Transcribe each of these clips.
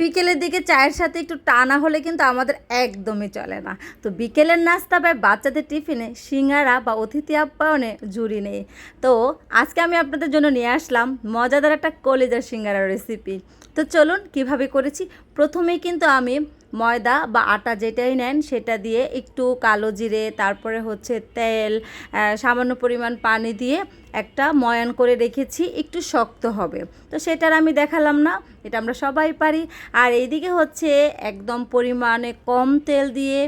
বিকেলের দিকে চায়ের সাথে একটু টানা হলে কিন্তু আমাদের একদমই চলে না। তো বিকেলের নাস্তা বা বাচ্চাদের টিফিনে সিঙ্গারা বা অতিথি আপ্যায়নে জুড়ি নেই। তো আজকে আমি আপনাদের জন্য নিয়ে আসলাম মজাদার একটা কলিজার সিঙ্গারার রেসিপি তো চলুন কীভাবে করেছি? প্রথমেই কিন্তু আমি ময়দা বা আটা যেটাই নেন সেটা দিয়ে একটু কালো জিরে, তারপরে হচ্ছে তেল সামান্য পরিমাণ পানি দিয়ে একটা ময়ান করে রেখেছি, একটু শক্ত হবে। তো সেটার আমি দেখালাম না, এটা আমরা সবাই পারি। আর এইদিকে হচ্ছে একদম পরিমাণে কম তেল দিয়ে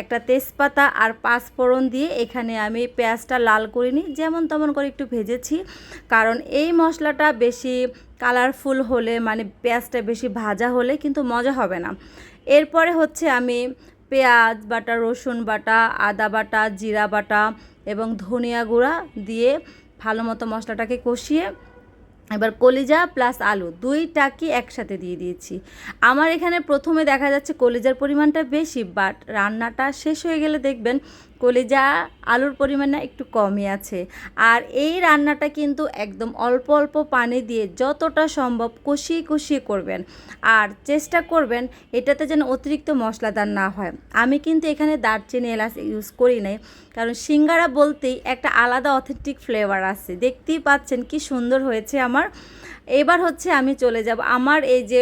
একটা তেজপাতা আর পাঁচফোড়ন দিয়ে এখানে আমি পেঁয়াজটা লাল করিনি যেমন তেমন করে একটু ভেজেছি। কারণ এই মশলাটা বেশি কালারফুল হলে মানে পেঁয়াজটা বেশি ভাজা হলে কিন্তু মজা হবে না। এরপরে হচ্ছে আমি পেঁয়াজ বাটা, রসুন বাটা, আদা বাটা, জিরা বাটা এবং ধনিয়া গুঁড়া দিয়ে ভালো মতো মশলাটাকে কষিয়ে এবার কলিজা প্লাস আলু দুইটাকে একসাথে দিয়ে দিয়েছি। আমার এখানে প্রথমে দেখা যাচ্ছে কলিজার পরিমাণটা বেশি, বাট রান্নাটা শেষ হয়ে গেলে দেখবেন কলিজা আলুর পরিমাণটা একটু কমই আছে। আর এই রান্নাটা কিন্তু একদম অল্প অল্প পানি দিয়ে যতটা সম্ভব কষিয়ে কষিয়ে করবেন। আর চেষ্টা করবেন এটাতে যেন অতিরিক্ত মশলাদার না হয়। আমি কিন্তু এখানে দারচিনি এলাচ ইউজ করি নাই, কারণ সিঙ্গারা বলতেই একটা আলাদা অথেন্টিক ফ্লেভার আছে। দেখতেই পাচ্ছেন কি সুন্দর হয়েছে আমার। এবার হচ্ছে আমি চলে যাব আমার এই যে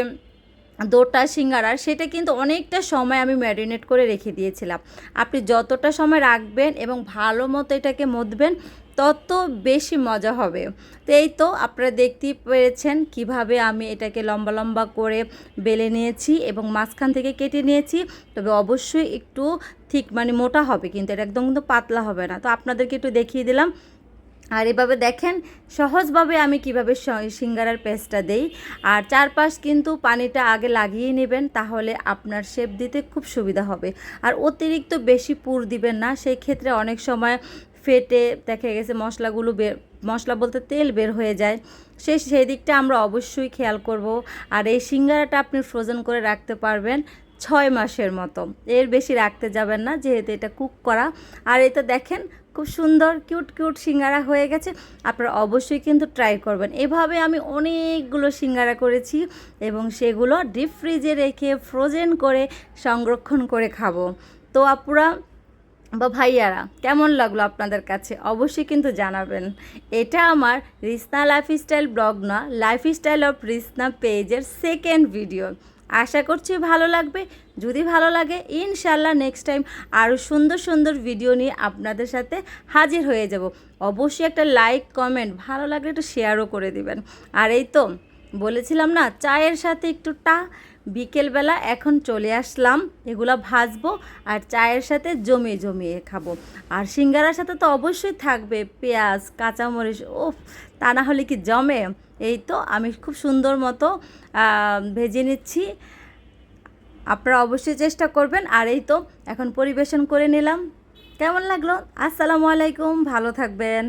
দোটা সিঙ্গারার, সেটা কিন্তু অনেকটা সময় আমি ম্যারিনেট করে রেখে দিয়েছিলাম। আপনি যতটা সময় রাখবেন এবং ভালো মতো এটাকে মধবেন তত বেশি মজা হবে। তো এই তো আপনারা দেখতেই পেরেছেন কীভাবে আমি এটাকে লম্বা লম্বা করে বেলে নিয়েছি এবং মাঝখান থেকে কেটে নিয়েছি। তবে অবশ্যই একটু ঠিক মানে মোটা হবে, কিন্তু এটা একদম কিন্তু পাতলা হবে না। তো আপনাদেরকে একটু দেখিয়ে দিলাম আর এভাবে দেখেন সহজভাবে আমি কীভাবে সিঙ্গারার পেস্টটা দেই। আর চারপাশ কিন্তু পানিটা আগে লাগিয়ে নেবেন, তাহলে আপনার শেপ দিতে খুব সুবিধা হবে। আর অতিরিক্ত বেশি পুর দিবেন না সেই ক্ষেত্রে অনেক সময় ফেটে দেখা গেছে মশলাগুলো বের মশলা বলতে তেল বের হয়ে যায়। সেই সেই দিকটা আমরা অবশ্যই খেয়াল করব। আর এই সিঙ্গারাটা আপনি ফ্রোজেন করে রাখতে পারবেন। ছয় মাসের মতো। এর বেশি রাখতে যাবেন না, যেহেতু এটা কুক করা। আর এটা দেখেন, খুব সুন্দর, কিউট কিউট সিঙ্গারা হয়ে গেছে। আপনারা অবশ্যই কিন্তু ট্রাই করবেন। এভাবে আমি অনেকগুলো সিঙ্গারা করেছি এবং সেগুলো ডিপ ফ্রিজে রেখে ফ্রোজেন করে সংরক্ষণ করে খাব। তো আপুরা বা ভাইয়ারা, কেমন লাগল আপনাদের কাছে? অবশ্যই কিন্তু জানাবেন। এটা আমার রিসনা লাইফস্টাইল ব্লগ না, লাইফস্টাইল অফ রিসনা পেজের সেকেন্ড ভিডিও আশা করছি ভালো লাগবে। যদি ভালো লাগে ইনশাল্লাহ নেক্সট টাইম আরও সুন্দর সুন্দর ভিডিও নিয়ে আপনাদের সাথে হাজির হয়ে যাব। অবশ্যই একটা লাইক কমেন্ট ভালো লাগলে একটু শেয়ারও করে দিবেন। আর এই তো, বলেছিলাম না, চায়ের সাথে একটু টা, বিকেলবেলা এখন চলে আসলাম, এগুলো ভাজবো আর চায়ের সাথে জমিয়ে জমিয়ে খাব। আর সিঙ্গারার সাথে তো অবশ্যই থাকবে, পেঁয়াজ, কাঁচামরিচ ও তা না হলে কি জমে? এই তো আমি খুব সুন্দর মতো ভেজে নিচ্ছি। আপনারা অবশ্যই চেষ্টা করবেন। আর এই তো এখন পরিবেশন করে নিলাম। কেমন লাগল? আসসালামু আলাইকুম। ভালো থাকবেন।